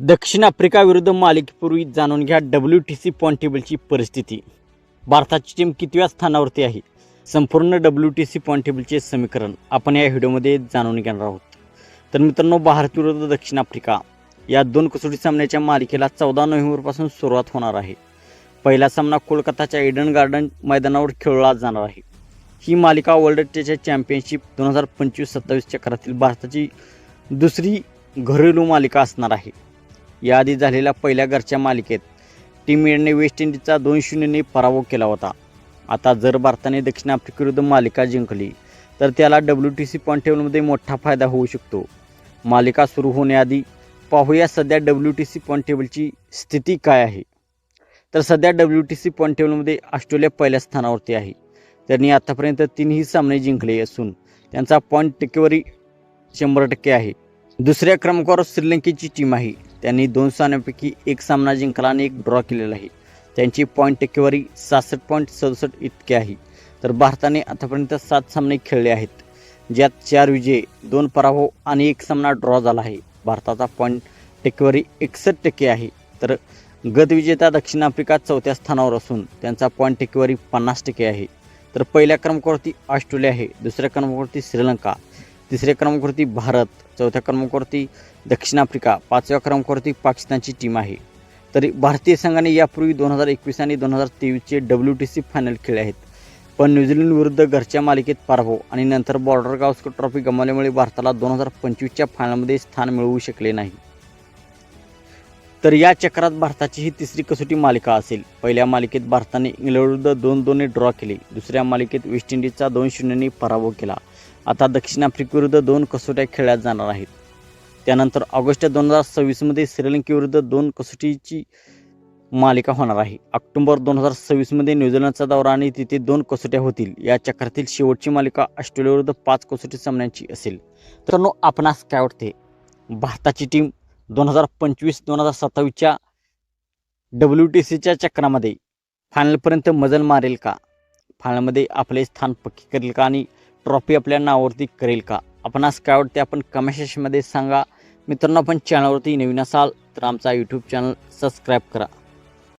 दक्षिण आफ्रिका विरुद्ध मालिकेपूर्वी जाणून घ्या डब्ल्यू टी सी पॉईंट टेबलची परिस्थिती. भारताची टीम कितव्या स्थानावरती आहे? संपूर्ण डब्ल्यू टी सी पॉईंट टेबलचे समीकरण आपण या व्हिडिओमध्ये जाणून घेणार आहोत. तर मित्रांनो भारत विरुद्ध दक्षिण आफ्रिका. या दोन कसोटी सामन्याच्या मालिकेला चौदा नोव्हेंबरपासून सुरुवात होणार आहे. पहिला सामना कोलकाताच्या एडन गार्डन मैदानावर खेळला जाणार आहे. ही मालिका वर्ल्ड टेच्या चॅम्पियनशिप दोन हजार पंचवीस सत्तावीस चक्रातील भारताची दुसरी घरेलू मालिका असणार आहे. याआधी झालेल्या पहिल्या घरच्या मालिकेत टीम इंडियाने वेस्ट इंडिजचा दोन शून्यने पराभव केला होता. आता जर भारताने दक्षिण आफ्रिकेविरुद्ध मालिका जिंकली तर त्याला डब्ल्यू टी सी पॉईंट टेबलमध्ये मोठा फायदा होऊ शकतो. मालिका सुरू होण्याआधी पाहूया सध्या डब्ल्यू टी सी पॉईंट टेबलची स्थिती काय आहे. तर सध्या डब्ल्यू टी सी पॉईंट टेबलमध्ये ऑस्ट्रेलिया पहिल्या स्थानावरती आहे. त्यांनी आतापर्यंत तीनही सामने जिंकले असून त्यांचा पॉईंट टक्केवारी शंभर टक्के आहे. दुसऱ्या क्रमांकावर श्रीलंकेची टीम आहे. त्यांनी दोन सामन्यापैकी एक सामना जिंकला आणि एक ड्रॉ केलेला आहे. त्यांची पॉईंट टक्केवारी सहासष्ट पॉईंट सदुसष्ट इतके आहे. तर भारताने आतापर्यंत सात सामने खेळले आहेत. ज्यात चार विजय दोन पराभव आणि एक सामना ड्रॉ झाला आहे. भारताचा पॉईंट टक्केवारी एकसष्ट टक्के आहे. तर गतविजेता दक्षिण आफ्रिका चौथ्या स्थानावर असून त्यांचा पॉईंट टक्केवारी पन्नास टक्के आहे. तर पहिल्या क्रमांकावरती ऑस्ट्रेलिया आहे. दुसऱ्या क्रमांकावरती श्रीलंका. तिसऱ्या क्रमांकावरती भारत चौथ्या क्रमांकावरती दक्षिण आफ्रिका पाचव्या क्रमांकावरती पाकिस्तानची टीम आहे. तरी भारतीय संघाने यापूर्वी दोन हजार एकवीस आणि दोन हजार तेवीसचे डब्ल्यू टी सी फायनल खेळले आहेत. पण न्यूझीलंड विरुद्ध घरच्या मालिकेत पराभव आणि नंतर बॉर्डर गावस्कर ट्रॉफी गमावल्यामुळे भारताला दोन हजार पंचवीसच्या फायनलमध्ये स्थान मिळवू शकले नाही. तर या चक्रात भारताची ही तिसरी कसोटी मालिका असेल. पहिल्या मालिकेत भारताने इंग्लंडविरुद्ध दोन दोनने ड्रॉ केले. दुसऱ्या मालिकेत वेस्ट इंडिजचा दोन शून्यने पराभव केला. आता दक्षिण आफ्रिकेविरुद्ध दोन कसोट्या खेळल्या जाणार आहेत. त्यानंतर ऑगस्ट दोन हजार सव्वीसमध्ये श्रीलंकेविरुद्ध दोन कसोटीची मालिका होणार आहे. ऑक्टोबर दोन हजार सव्वीसमध्ये न्यूझीलंडचा दौरा आणि तिथे दोन कसोट्या होतील. या चक्रातील शेवटची मालिका ऑस्ट्रेलियाविरुद्ध पाच कसोटी सामन्यांची असेल. तर नो आपणास काय वाटते? भारताची टीम दोन हजार पंचवीस दोन हजार सत्तावीसच्या डब्ल्यू टी सीच्या चक्रामध्ये फायनलपर्यंत मजल मारेल का? फायनलमध्ये आपले स्थान पक्की करेल का? आणि ट्रॉफी आपल्या नावावरती करेल का? आपणास काय वाटते आपण कमेंट सेक्शनमध्ये सांगा. मित्रांनो आपण चॅनलवरती नवीन असाल तर आमचा यूट्यूब चॅनल सबस्क्राईब करा.